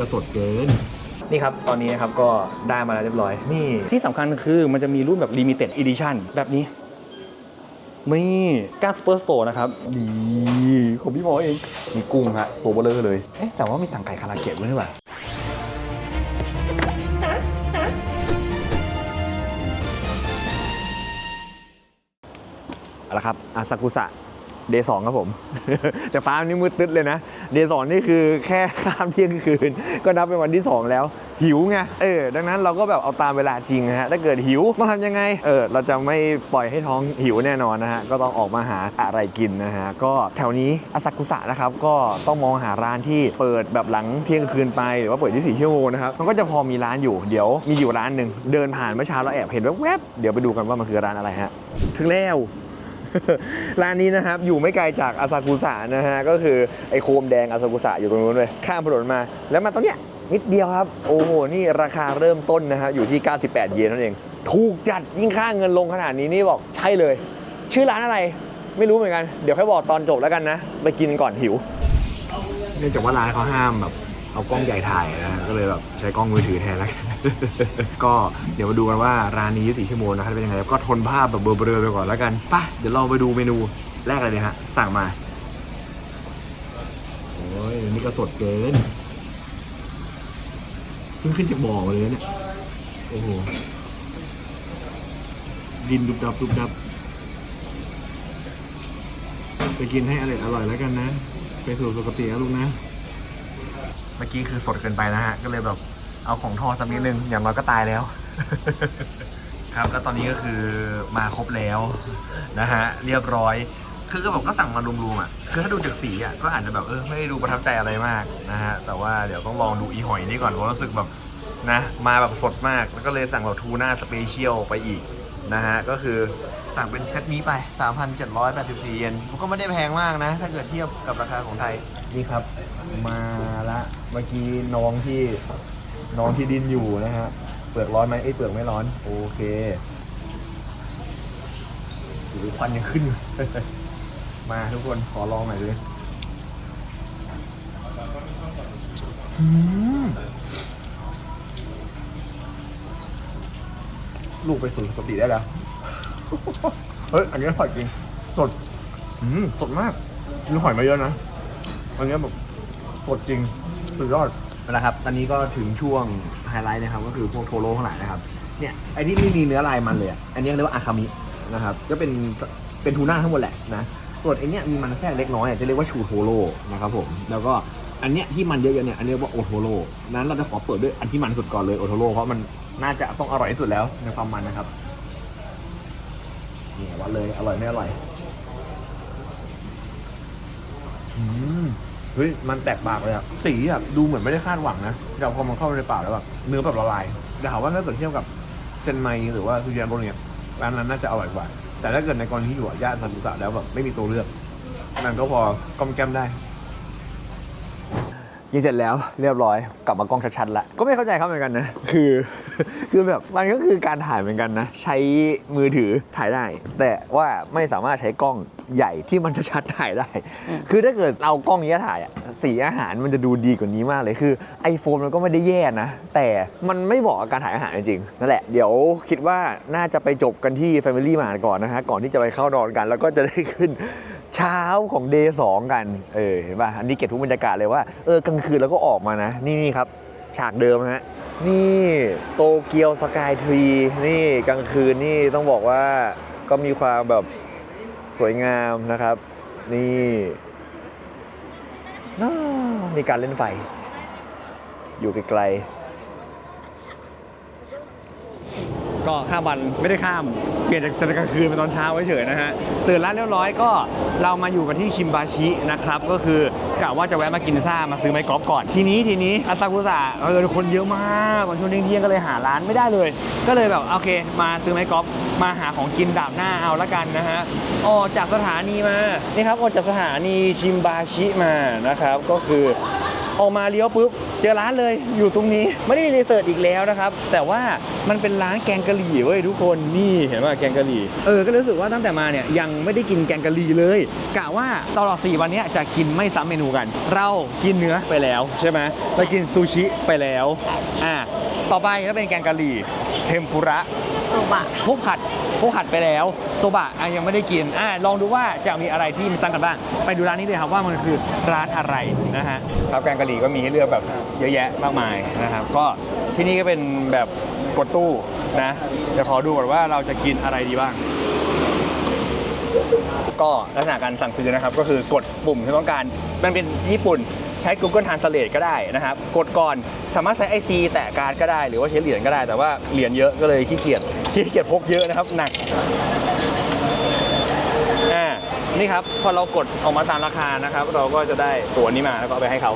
ก็สดเกิน นี่ครับ ตอนนี้นะครับก็ได้มาแล้วเรียบร้อย นี่ที่สำคัญคือมันจะมีรุ่นแบบ limited edition แบบนี้นี่ก้าสเปอร์สโตนะครับดีของพี่หมอเอง มีกุ้งฮะตัวเบลเลอร์เลย เอ๊ะแต่ว่ามีสั่งไก่คาราเกะด้วยนี่หว่าเอาละครับอาซากุสะ เดย์สองครับผมแต่ฟ้านี่มืดตึ๊ดเลยนะ เดย์สองนี่คือแค่ข้ามเที่ยงคืน ก็นับเป็นวันที่ 2 แล้ว หิวไง เออ ดังนั้นเราก็แบบเอาตามเวลาจริงนะฮะ ถ้าเกิดหิวต้องทำยังไง เออ เราจะไม่ปล่อยให้ท้องหิวแน่นอนนะฮะ ก็ต้องออกมาหาอะไรกินนะฮะ ก็แถวนี้อาซากุสะนะครับ ก็ต้องมองหาร้านที่เปิดแบบหลังเที่ยงคืนไป หรือว่าเปิดที่4ชั่วโมงนะครับ มันก็จะพอมีร้านอยู่ เดี๋ยวมีอยู่ร้านหนึ่งเดินผ่านเมื่อเช้าเราแอบเห็นแวบๆ เดี๋ยวไปดูกันว่ามันคือร้านอะไรฮะ ถึงแล้ว ร้านนี้นะครับอยู่ไม่ไกลจากอาซากุสะนะฮะก็คือไอโคมแดงอาซากุสะอยู่ตรงนู้นเลยข้ามถนนมาแล้วมาตรงเนี้ยนิดเดียวครับ โอ้โห นี่ราคาเริ่มต้นนะฮะอยู่ที่ 98 เยนนั่นเอง ถูกจัดยิ่งค่าเงินลงขนาดนี้นี่บอกใช่เลย ชื่อร้านอะไรไม่รู้เหมือนกัน เดี๋ยวค่อยบอกตอนจบแล้วกันนะ ไปกินก่อนหิว เนื่องจากว่าร้านเขาห้ามแบบเอากล้องใหญ่ถ่ายนะฮะก็เลยแบบใช้กล้องมือถือแทนแล้วกัน ก็เดี๋ยวมาดูกันว่าร้านนี้24ชั่วโมงนะครับเป็นยังไงก็ทนภาพแบบเบลอๆไปก่อนแล้วกันป่ะเดี๋ยวเราไปดูเมนูแรกเลยดีฮะสั่งมาโอ้ยนี่ก็สดเกินเพิ่งขึ้นจากบ่อมาเลยเนี่ยโอ้โหดินดุบดับดุบดับไปกินให้อร่อยอร่อยแล้วกันนะ ไปสู่สุคตินะลูกนะ เมื่อกี้คือสดเกินไปนะฮะ ก็เลยแบบ เอาของทอดสักนิดนึงอย่างน้อยก็ตายแล้ว ครับแล้วตอนนี้ก็คือมาครบแล้วนะฮะเรียบร้อยคือก็แบบก็สั่งมารวมๆอะ คือถ้าดูจากสีอะก็อาจจะแบบเออไม่ได้ดูประทับใจอะไรมากนะฮะ แต่ว่าเดี๋ยวต้องลองดูอีหอยนี่ก่อนเพราะรู้สึกแบบนะ มาแบบสดมากแล้วก็เลยสั่งแบบทูน่าสเปเชียลไปอีกนะฮะ ก็คือสั่งเป็นเซตนี้ไป 3,784 เยนมันก็ไม่ได้แพงมากนะ ถ้าเกิดเทียบกับราคาของไทย นี่ครับ มาละ เมื่อกี้น้องที่ น้องที่ดินอยู่นะฮะ เปลือกร้อนไหมเอ้เปลือกไม่ร้อน โอเคหรือควันยังขึ้น มาทุกคนขอลองหน่อยเลยลูกไปสู่สติได้แล้ว เฮ้ย อันนี้อร่อยจริง สด อืม สดมากมีหอยมาเยอะนะ อันนี้แบบสดจริง สุดยอด นะครับ ตอนนี้ก็ถึงช่วงไฮไลท์นะครับ ก็คือพวกโทโร่ทั้งหลายนะครับ เนี่ยไอ้ที่ไม่มีเนื้อลายมันเลยอะอันนี้เรียกว่าอาคามินะครับ ก็เป็นเป็นทูน่าทั้งหมดแหละนะ ส่วนไอ้เนี้ยมีมันแค่เล็กน้อยอะจะเรียกว่าชูโทโร่นะครับผม แล้วก็อันเนี้ยที่มันเยอะๆเนี่ย อันนี้เรียกว่าโอโทโร่นั้นเราจะขอเปิดด้วยอันที่มันสุดก่อนเลยโอโทโร่เพราะมันน่าจะต้องอร่อยที่สุดแล้วในความมันนะครับนี่วัดเลยอร่อยไม่อร่อย อืม เฮ้ยมันแตกปากเลยอะสีอะดูเหมือนไม่ได้คาดหวังนะแต่พอมันเข้าไปในปากแล้วแบบเนื้อแบบละลายแต่ถามว่าถ้าเกิดเทียบกับเซนไมหรือว่าซูจิยาโบเนี่ยร้านนั้นน่าจะอร่อยกว่า แต่ถ้าเกิดในกรณีที่อยู่อะย่านซันตุสะแล้วแบบไม่มีตัวเลือกมันก็พอกอมแกมได้ ยิงเสร็จแล้วเรียบร้อยกลับมากล้องชัดๆละก็ไม่เข้าใจเขาเหมือนกันนะ คือ คือแบบมันก็คือการถ่ายเหมือนกันนะ ใช้มือถือถ่ายได้ แต่ว่าไม่สามารถใช้กล้องใหญ่ที่มันจะชัดถ่ายได้ คือถ้าเกิดเอากล้องนี้ถ่ายอะสีอาหารมันจะดูดีกว่านี้มากเลยคือ iPhone มันก็ไม่ได้แย่นะ แต่มันไม่เหมาะกับการถ่ายอาหารจริงๆนั่นแหละเดี๋ยวคิดว่าน่าจะไปจบกันที่ Family Mart ก่อนนะฮะก่อนที่จะไปเข้านอนกัน แล้วก็จะได้ขึ้นเช้าของเดย์สองกันเออเห็นป่ะอันนี้เก็บทุกบรรยากาศเลยว่าเออกลางคืนแล้วก็ออกมานะ นี่นี่ครับ ฉากเดิมฮะนี่โตเกียวสกายทรีนี่กลางคืนนี่ต้องบอกว่าก็มีความแบบสวยงามนะครับ นี่น่ามีการเล่นไฟ อยู่ไกลๆ ก็ข้ามวันไม่ได้ข้าม เปลี่ยนจากกลางคืนเป็นตอนเช้าเฉยๆนะฮะตื่นแล้วเรียบร้อยก็เรามาอยู่กันที่คิมบาชินะครับ ก็คือกะว่าจะแวะมากินซ่ามาซื้อไม้กอล์ฟก่อนทีนี้ทีนี้อาซากุสะเออคนเยอะมากตอนช่วงเที่ยงก็เลยหาร้านไม่ได้เลย ก็เลยแบบโอเค มาซื้อไม้กอล์ฟมาหาของกินดาบหน้าเอาละกันนะฮะออกจากสถานีมานี่ครับออกจากสถานีชิมบาชิมานะครับก็คือ ออกมาเลี้ยวปุ๊บเจอร้านเลยอยู่ตรงนี้ไม่ได้รีเสิร์ชอีกแล้วนะครับ แต่ว่ามันเป็นร้านแกงกะหรี่เว้ยทุกคนนี่เห็นว่าแกงกะหรี่เออก็รู้สึกว่าตั้งแต่มาเนี่ยยังไม่ได้กินแกงกะหรี่เลยกะว่าตลอด 4 วันนี้จะกินไม่ซ้ำเมนูกัน เรากินเนื้อไปแล้วใช่ไหมเรากินซูชิไปแล้วอ่าต่อไปก็เป็นแกงกะหรี่เทมปุระ โซบะ พวกผัดพวกผัดไปแล้วโซบะอะยังไม่ได้กินอะลองดูว่าจะมีอะไรที่มันตั้งกันบ้าง ไปดูร้านนี้เลยครับว่ามันคือร้านอะไรนะฮะครับแกงกะหรี่ก็มีให้เลือกแบบเยอะแยะมากมายนะครับ ก็ที่นี่ก็เป็นแบบกดตู้นะเดี๋ยวขอดูก่อนว่าเราจะกินอะไรดีบ้าง ก็ลักษณะการสั่งซื้อนะครับ ก็คือกดปุ่มที่ต้องการมันเป็นญี่ปุ่นใช้ Google Translate ก็ได้นะครับ กดก่อนสามารถใช้ IC แตะการ์ดก็ได้ หรือว่าใช้เหรียญก็ได้แต่ว่าเหรียญเยอะก็เลยขี้เกียจ ที่เกียจพกเยอะนะครับหนักอ่านี่ครับพอเรากดออกมาตามราคานะครับ เราก็จะได้ตัวนี้มาแล้วก็เอาไปให้เขา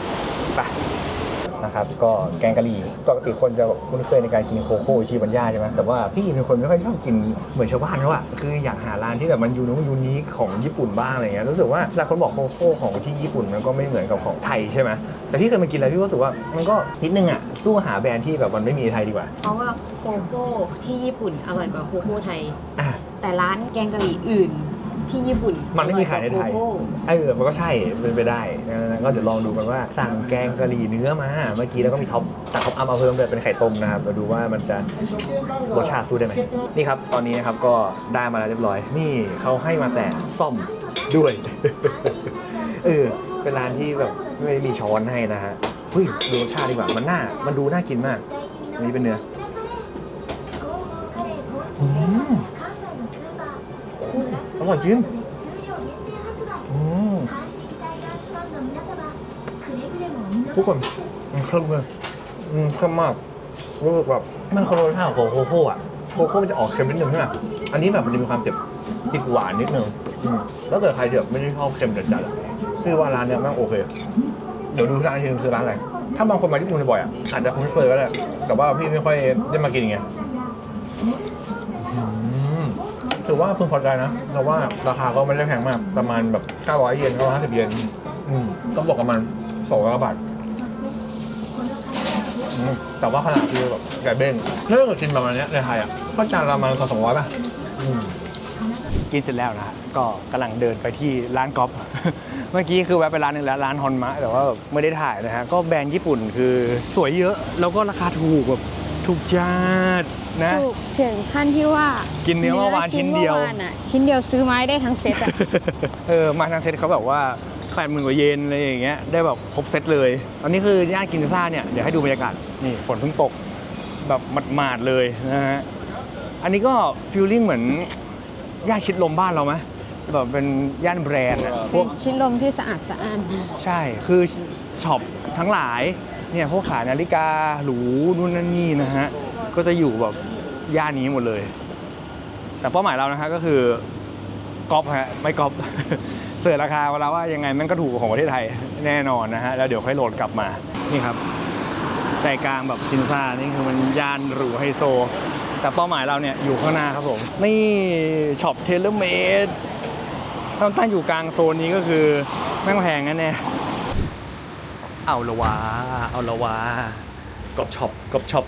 นะครับก็แกงกะหรี่ปกติคนจะคุ้นเคยในการกินโคโค่อิชิบัญญาใช่ไหมแต่ว่าพี่เป็นคนไม่ค่อยชอบกินเหมือนชาวบ้านเขาอะคืออยากหาร้านที่แบบมันยูนู้ยูนี้ของญี่ปุ่นบ้างอะไรเงี้ยรู้สึกว่าหลายคนบอกโคโค่ของที่ญี่ปุ่นมันก็ไม่เหมือนกับของไทยใช่ไหมแต่พี่เคยมากินแล้วพี่ก็รู้สึกว่ามันก็นิดนึงอะสู้หาแบรนด์ที่แบบมันไม่มีในไทยดีกว่า เพราะว่าโคโค่ที่ญี่ปุ่นอร่อยกว่าโคโค่ไทย อะ แต่ร้านแกงกะหรี่อื่น ที่ญี่ปุ่นมันไม่มีขายในไทยอร่อกว่าโคโค่เออมันก็ใช่เป็นไปได้นะก็เดี๋ยวลองดูกันว่าสั่งแกงกะหรี่เนื้อมา เมื่อกี้แล้วก็มีท็อปแต่ท็อปอัพมาเพิ่มเลยเป็นไข่ต้มนะครับมาดูว่ามันจะรสชาติสู้ได้ไหมนี่ครับ ตอนนี้นะครับก็ได้มาแล้วเรียบร้อย นี่เขาให้มาแต่ซ่อมด้วย เออเป็นร้านที่แบบไม่ได้มีช้อนให้นะฮะเฮ้ยดูรสชาติดีกว่ามันน่ามันดูน่ากินมากอันนี้เป็นเนื้ออืม อร่อยจริงอืมทุกคนมันเข้มเลยอืมเข้มมากรู้สึกแบบมันคนรสชาติของโคโค่อะโคโค่มันจะออกเค็มนิดนึงใช่ไหมอันนี้แบบมันจะมีความเจ็บติดหวานนิดนึงอืมแล้วเกิดใครที่แบบไม่ได้ชอบเค็มจัดๆชื่อว่าร้านเนี้ยแม่งโอเค เดี๋ยวดูร้านทีนึงคือร้านอะไร ถ้าบางคนมาญี่ปุ่นบ่อยอะอาจจะคุ้นเคยก็ได้แต่ว่าพี่ไม่ค่อยได้มากินไง ถือว่าพึงพอใจนะเราว่าราคาก็ไม่ได้แพงมากประมาณแบบ900เยน950เยนอืมต้องบอกประมาณ200บาทแต่ว่าขนาดคือแบบไก่เบ้งถ้าเกิดกินประมาณเนี้ยในไทยอะก็จานละประมาณสองร้อยป่ะกินเสร็จแล้วนะก็กำลังเดินไปที่ร้านก๊อฟเมื่อกี้คือแวะไปร้านหนึงแล้วร้านฮอนมะแต่ว่าไม่ได้ถ่ายนะฮะก็แบรนด์ญี่ปุ่นคือสวยเยอะ แล้วก็ราคาถูกแบบ ถูกจัดนะถูกถึงขั้นที่ว่า กินเนื้อเมื่อวานชิ้นเดียว มื่อานอะชิ้นเดียวซื้อไม้ได้ทั้งเซตอะ เออมาทางเซตเขาแบบว่าแปดหมื่นกว่าเยนอะไรอย่างเงี้ยได้แบบครบเซตเลย ตอนนี้คือย่านกินซ่าเนี่ยเดี๋ยวให้ดูบรรยากาศนี่ฝนเพิ่งตกแบบหมาดๆเลยนะฮะอันนี้ก็ฟิลลิ่งเหมือนย่านชิดลมบ้านเราไหมแบบเป็นย่านแบรนด์อะพเป็วก นชิ้นลมที่สะอาดสะอ้าน ใช่ คือช็อปทั้งหลาย เนี่ยพวกขายนาฬิกาหรูนู่นนั่นนี่นะฮะก็จะอยู่แบบย่านนี้หมดเลย แต่เป้าหมายเรานะฮะก็คือก๊อปฮะไม่ก๊อปเสิร์ชราคาเวลาว่ายังไงมันก็ถูกของประเทศไทยแน่นอนนะฮะแล้วเดี๋ยวค่อยโหลดกลับมานี่ครับใจกลางแบบซินซ่านี่คือมันย่านหรูไฮโซ แต่เป้าหมายเราเนี่ยอยู่ข้างหน้าครับผมนี่ช็อปเทเลเมดถ้าตั้งอยู่กลางโซนนี้ก็คือแม่งแพงแน่ เอาละวะเอาละวะกอบช็อปกอบช็อป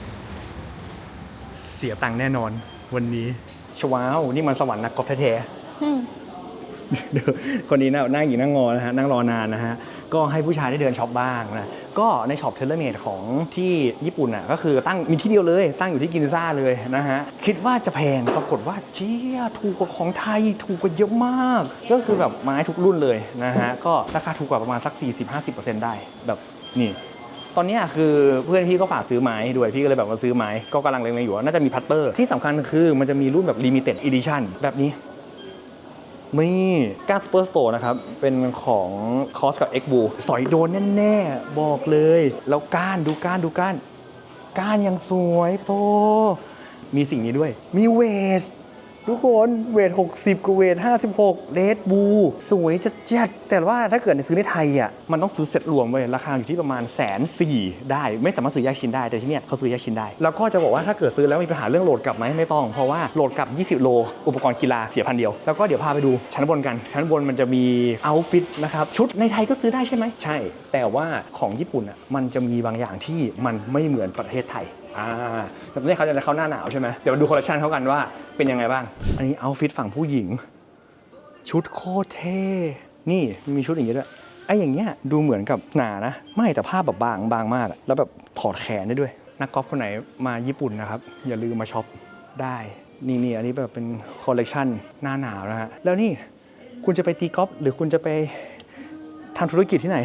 เสียตังค์แน่นอน วันนี้ชว้าว นี่มันสวรรค์นักกอล์ฟแท้ๆอืมเดี๋ยว คนนี้นั่งอยู่นั่งงอนะฮะนั่งรอนานนะฮะก็ให้ผู้ชายได้เดินช็อปบ้างนะก็ในช็อปเทเลเมดของที่ญี่ปุ่นน่ะก็คือตั้งมีที่เดียวเลยตั้งอยู่ที่กินซ่าเลยนะฮะคิดว่าจะแพงปรากฏว่าเชี่ยถูกกว่าของไทยถูกกว่าเยอะมาก ก็คือแบบไม้ทุกรุ่นเลยนะฮะก็ราคาถูกกว่าประมาณสัก 40-50%ได้แบบนี่ตอนนี้คือเพื่อนพี่ก็ฝากซื้อไม้ด้วยพี่ก็เลยแบบมาซื้อไม้ก็กำลังเล็งๆอยู่ว่าน่าจะมีพัตเตอร์ที่สำคัญคือมันจะมีรุ่นแบบลิมิเต็ดอีดิชั่นแบบนี้ นี่ก้านสเปอร์สโตนะครับ เป็นของคอสกับเอ็กบูสอยโดนแน่ๆ บอกเลย แล้วก้านดูก้านดูก้าน ก้านยังสวยโตมีสิ่งนี้ด้วย มีเวส ทุกคนเวท 60 กับเวท 56เลดบูสวยจัดจัดแต่ว่าถ้าเกิดซื้อในไทยอะมันต้องซื้อเซ็ตรวมเว้ยราคาอยู่ที่ประมาณแสนสี่ได้ ไม่สามารถซื้อแยกชิ้นได้แต่ที่เนี่ยเขาซื้อแยกชิ้นได้ แล้วก็จะบอกว่าถ้าเกิดซื้อแล้วมีปัญหาเรื่องโหลดกลับไหมไม่ต้อง เพราะว่าโหลดกลับ 20 โล อุปกรณ์กีฬาเสียพันเดียว แล้วก็เดี๋ยวพาไปดูชั้นบนกัน ชั้นบนมันจะมีเอาฟิตนะครับชุดในไทยก็ซื้อได้ใช่ไหมใช่ แต่ว่าของญี่ปุ่นอะมันจะมีบางอย่างที่มันไม่เหมือนประเทศไทย อ่าแต่ตอนนี้เขาจะเข้าหน้าหนาวใช่ไหมเดี๋ยวมาดูคอลเลคชันเขากันว่าเป็นยังไงบ้าง อันนี้เอาฟิตฝั่งผู้หญิง ชุดโคตรเท่ นี่มีชุดอย่างนี้ด้วยไอ้อย่างเงี้ยดูเหมือนกับหนานะ ไม่แต่ผ้าแบบบางบางมาก แล้วแบบถอดแขนได้ด้วย นักกอล์ฟคนไหนมาญี่ปุ่นนะครับ อย่าลืมมาช็อปได้นี่นี่อันนี้แบบเป็นคอลเลกชันหน้าหนาวนะฮะแล้วนี่คุณจะไปตีกอล์ฟหรือคุณจะไปทำธุรกิจที่ไหน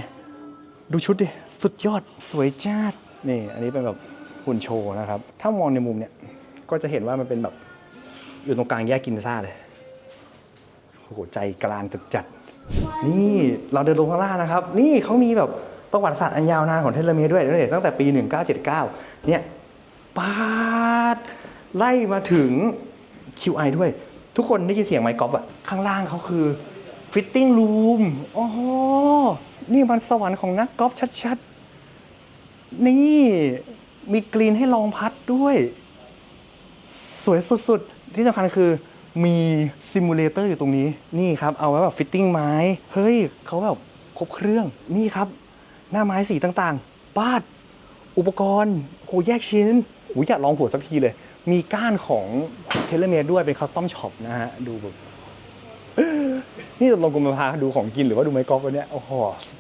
ดูชุดดิ สุดยอดสวยจ้าดนี่ อันนี้เป็นแบบ หุ่นโชว์นะครับ ถ้ามองในมุมเนี่ยก็จะเห็นว่ามันเป็นแบบอยู่ตรงกลางแยกกินซ่าเลยโอ้โหใจกลางจัดจัดนี่เราเดินลงข้างล่างนะครับ นี่เขามีแบบประวัติศาสตร์อันยาวนานของเทเลเมียด้วยเนี่ยตั้งแต่ปี 1979 เนี่ยปาดไล่มาถึง QI ด้วย ทุกคนได้ยินเสียงไมค์กอล์ฟอะข้างล่างเขาคือฟิตติ้งรูมโอ้โหนี่มันสวรรค์ของนักกอล์ฟชัดๆ นี่ มีกรีนให้ลองพัดด้วย สวยสุดๆ ที่สำคัญคือมีซิมูเลเตอร์อยู่ตรงนี้นี่ครับ เอาไว้แบบฟิตติ้งไม้ เฮ้ยเขาแบบครบเครื่องนี่ครับ หน้าไม้สีต่างๆปาด อุปกรณ์โหแยกชิ้นโหอยากลองหัวสักทีเลย มีก้านของเทเลเมียด้วยเป็นคัสตอมช็อปนะฮะ ดูแบบ นี่ตกลงกูมาพาดูของกินหรือว่าดูไม้กอล์ฟวันเนี้ยโอ้โห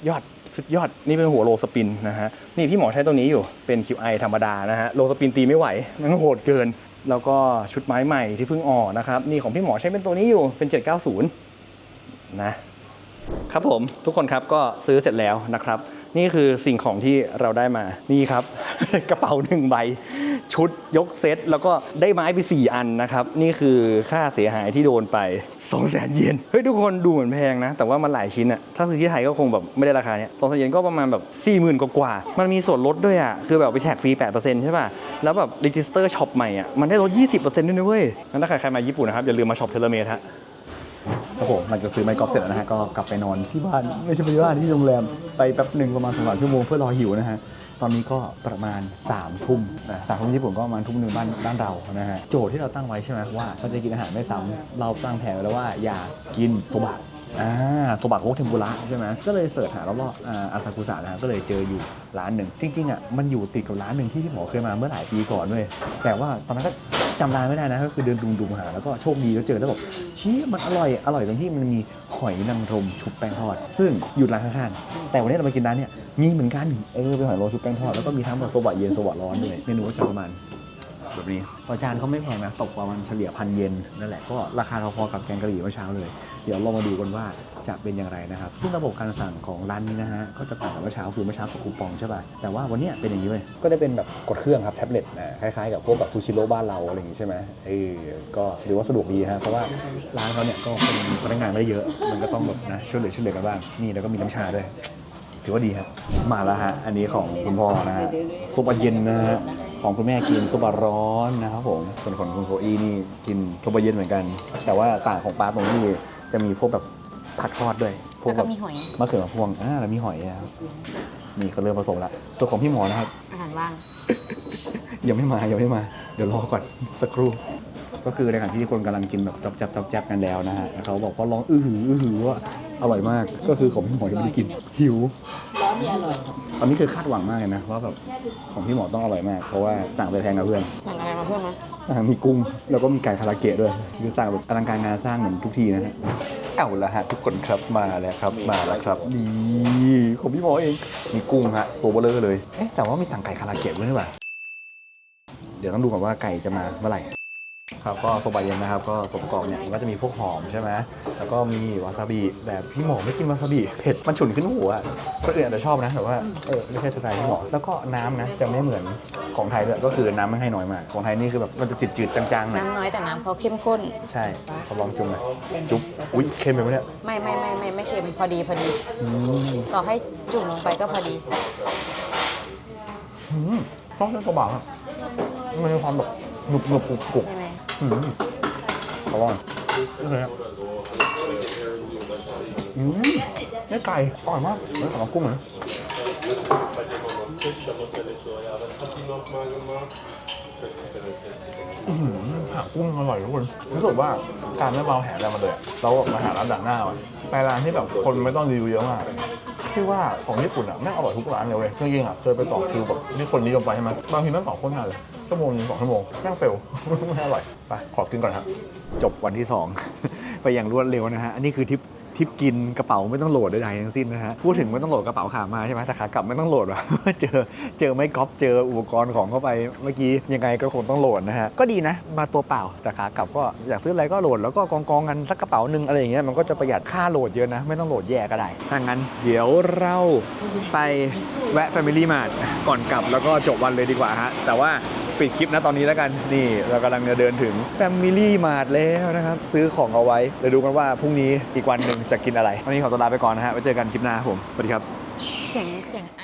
ยอด สุดยอดนี่เป็นหัวโลสปินนะฮะนี่พี่หมอใช้ตัวนี้อยู่เป็น QI ธรรมดานะฮะโลสปินตีไม่ไหว มันโหดเกิน แล้วก็ชุดไม้ใหม่ที่เพิ่งออกนะครับนี่ของพี่หมอใช้เป็นตัวนี้อยู่เป็น 790 นะครับผมทุกคนครับก็ซื้อเสร็จแล้วนะครับ นี่คือสิ่งของที่เราได้มา นี่ครับ กระเป๋าหนึ่งใบ ชุดยกเซต แล้วก็ได้ไม้ไป 4 อันนะครับ นี่คือค่าเสียหายที่โดนไป 2 0 0 0 0 0เยน เฮ้ย ทุกคนดูเหมือนแพงนะ แต่ว่ามันหลายชิ้นอะถ้าซื้อที่ไทยก็คงแบบไม่ได้ราคาเนี้ยสองแสนเยนก็ประมาณแบบ4 0,000กว่า มันมีส่วนลดด้วยอะคือแบบไปแท็กฟรี8%ใช่ป่ะ แล้วแบบรีจิสเตอร์ช็อปใหม่อะมันได้ลด 20%ด้วยนะเว้ยงั้นถ้าใครมาญี่ปุ่นนะครับอย่าลืมมาช็อปเทเลเมทฮะ ครับผมหลังจากซื้อไม้กอล์ฟเสร็จแล้วนะฮะก็กลับไปนอนที่บ้านไม่ใช่ไปบ้านที่โรงแรมไปแป๊บหนึ่งประมาณสองสามชั่วโมงเพื่อรอหิวนะฮะตอนนี้ก็ประมาณ3ามทุ่มนะสามทุ่มญี่ปุ่นก็ประมาณทุ่มหนึ่งบ้านบ้านเรานะฮะโจทย์ที่เราตั้งไว้ใช่ไหมว่าเราจะกินอาหารไม่ซ้ำเราตั้งแผนไว้แล้วว่าอยากกินโซบะ อ่าโซบะโคกเทมปุระใช่ไหมก็เลยเสิร์ชหารอบๆอ่าอาซากุสะนะก็เลยเจออยู่ร้านหนึ่งจริงๆอะมันอยู่ติดกับร้านหนึ่งที่พี่หมอเคยมาเมื่อหลายปีก่อนด้วยแต่ว่าตอนนั้นก็จำร้านไม่ได้นะก็คือเดินดุมๆหาแล้วก็โชคดีแล้วเจอแล้วแบบชี้มันอร่อยอร่อยตรงที่มันมีหอยนางรมชุบแป้งทอด ซึ่งอยู่ร้านข้างๆแต่วันนี้เรามากินร้านเนี่ยมีเหมือนกันเออเป็นหอยนางรมชุบแป้งทอดแล้วก็มีทั้งแบบโซบะเย็นโซบะร้อนด้วยเมนูก็จะประมาณ แบบนี้ต่อจานเขาไม่แพงนะตกประมาณเฉลี่ยพันเยนนั่นแหละก็ราคาพอๆกับแกงกะหรี่เมื่อเช้าเลย เดี๋ยวเรามาดูกันว่าจะเป็นอย่างไรนะครับซึ่งระบบการสั่งของร้านนี้นะฮะก็จะต่างกับเมื่อเช้าคือเมื่อเช้ากดคูปองใช่ป่ะแต่ว่าวันเนี้ยเป็นอย่างนี้เลยก็ได้เป็นแบบกดเครื่องครับแท็บเล็ตนะคล้ายๆกับพวกแบบซูชิโร่บ้านเราอะไรอย่างงี้ใช่ไหมเออก็ถือว่าสะดวกดีฮะเพราะว่าร้านเขาเนี่ยก็คนพนักงานไม่ได้เยอะ มันก็ต้องแบบนะช่วยเหลือช่วยเหลือกันบ้างนี่แล้วก็มีน้ำชาด้วยถือว่าดีครับ มาแล้วฮะ อันนี้ของคุณพ่อนะฮะซุปเย็นนะฮะ ของคุณแม่กินซุปร้อนนะครับผมส่วนของคุณโคอี้นี่กินซุปเย็นเหมือนกัน แต่ว่าต่างของป้าตรงที่จะมีพวกแบบผักทอดด้วยพวแล้วก็แบบมีหอย มะเขือพวงอ่าแล้วมีหอยนะครับนี่ก็เริ่มผสมละส่วนของพี่หมอนะครับ อาหารว่าง ยังไม่มายังไม่มา เดี๋ยวรอก่อน สักครู่ ก็คือในขณะที่คนกำลังกินแบบจับจับจับจับกันแล้วนะฮะเขาบอกว่าลองอื้อหืออื้อหือว่าอร่อยมากก็คือของพี่หมอยังไม่ได้กินหิว ร้อนนี่อร่อยตอนนี้คือคาดหวังมากเลยนะว่าแบบของพี่หมอต้องอร่อยมาก เพราะว่าสั่งไปแพงนะเพื่อน สั่งอะไรมาเพิ่มนะอ่ามีกุ้งแล้วก็มีไก่คาราเกะด้วยคือสั่งแบบอลังการงานสร้างเหมือนทุกทีนะฮะเอาละฮะทุกคนครับมาแล้วครับมาแล้วครับนี่ของพี่หมอเองมีกุ้งฮะตัวเบลเลอร์เลยเอ๊ะแต่ว่ามีสั่งไก่คาราเกะด้วยนี่หว่าเดี๋ยวต้องดูก่อนว่าไก่จะมาเมื่อไหร่ ครับก็โซบะเย็นนะครับก็สมประกอบเนี่ยมันก็จะมีพวกหอมใช่ไหมแล้วก็มีวาซาบิแต่พี่หมอไม่กินวาซาบิเผ็ดมันฉุนขึ้นหูอะคนอื่นอาจจะชอบนะแต่ว่าเออไม่ใช่สไตล์พี่หมอแล้วก็น้ำนะจะไม่เหมือนของไทยด้วยก็คือน้ำไม่ให้น้อยมากของไทยนี่คือแบบมันจะจืดๆจางๆหน่อยน้ำน้อยแต่น้ำเขาเข้มข้น ใช่ขอลองจุ่มหน่อยจุ๊บอุ้ยเค็มไปไหมเนี่ยไม่ไม่ไม่ไม่ไม่เค็มพอดีพอดีต่อให้จุ่มลงไปก็พอดี อืมต้องใช้โซบะครับมันมีความแบบหนุบหนุบกรุบกรุบใช่ไหม อืมเขาว่าเยครับอืมนี่ไก่อร่อยมากเนื้อของกุ้งเหรออื้อหือผักกุ้งอร่อยทุกคนรู้สึกว่าการไม่เบาแหนอะไรมาเลยเรามาหาร้านดักหน้าไปร้านที่แบบคนไม่ต้องรีวิวเยอะมาก ที่ว่าของญี่ปุ่นอะแม่งอร่อยทุกร้านเลยเว้ยจริงๆอะเคยไปต่อคิวแบบนี่คนนิยมไปใช่ไหมบางทีแม่งต่อโคตรนานเลยชั่วโมงนึงสองชั่วโมงแม่งเฟลไม่อร่อยไปขอกินก่อนครับจบวันที่ 2 ไปอย่างรวดเร็วนะฮะอันนี้คือทริป ริปกินกระเป๋าไม่ต้องโหลดใดๆทั้งสิ้นนะฮะพูดถึงไม่ต้องโหลดกระเป๋าขามาใช่ไหมแต่ขากลับไม่ต้องโหลดว่ะเจอเจอไม่ก๊อปเจออุปกรณ์ของเข้าไปเมื่อกี้ยังไงก็คงต้องโหลดนะฮะก็ดีนะมาตัวเปล่าแต่ขากลับก็อยากซื้ออะไรก็โหลดแล้วก็กองกองกันสักกระเป๋าหนึ่งอะไรอย่างเงี้ยมันก็จะประหยัดค่าโหลดเยอะนะไม่ต้องโหลดแยกก็ได้ถ้างั้น เดี๋ยวเราไปแวะ Family Mart ก่อนกลับแล้วก็จบวันเลยดีกว่าฮะแต่ว่า ปิดคลิปนะตอนนี้แล้วกันนี่เรากำลังจะเดินถึง Family Mart แล้วนะครับ ซื้อของเอาไว้เดี๋ยวดูกันว่าพรุ่งนี้อีกวันหนึ่งจะกินอะไร วันนี้ขอตัวลาไปก่อนนะฮะไว้เจอกันคลิปหน้าครับผมสวัสดีครับ เจ๋งเจ๋ง